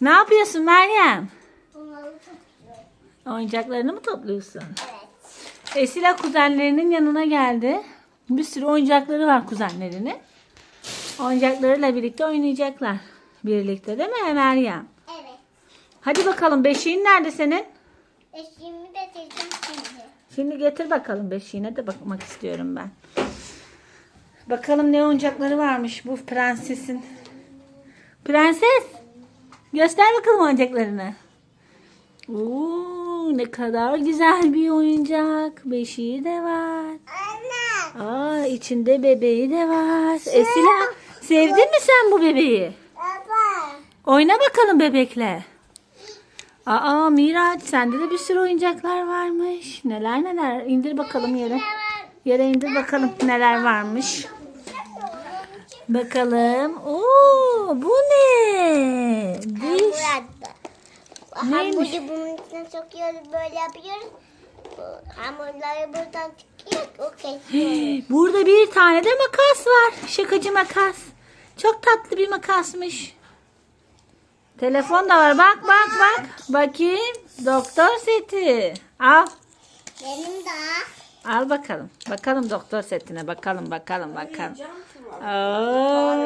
Ne yapıyorsun Meryem? Bunları topluyorum. Oyuncaklarını mı topluyorsun? Evet. Esila kuzenlerinin yanına geldi. Bir sürü oyuncakları var kuzenlerinin. Oyuncaklarıyla birlikte oynayacaklar. Birlikte değil mi Meryem? Evet. Hadi bakalım beşiğin nerede senin? Eşiğimi de çekeceğim şimdi. Şimdi getir bakalım beşiğine de bakmak istiyorum ben. Bakalım ne oyuncakları varmış bu prensesin. Prenses! Göster bakalım oyuncaklarını. Oo, ne kadar güzel bir oyuncak. Beşiği de var. Anne. Aa, içinde bebeği de var. Esila, sevdin mi sen bu bebeği? Baba. Oyna bakalım bebekle. Aa Miraç sende de bir sürü oyuncaklar varmış. Neler neler. İndir bakalım yere. Yere indir bakalım neler varmış. Bakalım. Oo bu ne? Neymiş? Hamuru bunun içine sokuyoruz böyle yapıyoruz. Bu Hamurları buradan çıkıyor. O kesiyor. Burada bir tane de makas var. Şakacı makas. Çok tatlı bir makasmış. Telefon da var. Bak bak bak. Bakayım. Doktor seti. Al. Benim de. Al bakalım. Bakalım doktor setine. Bakalım bakalım bakalım. Aa.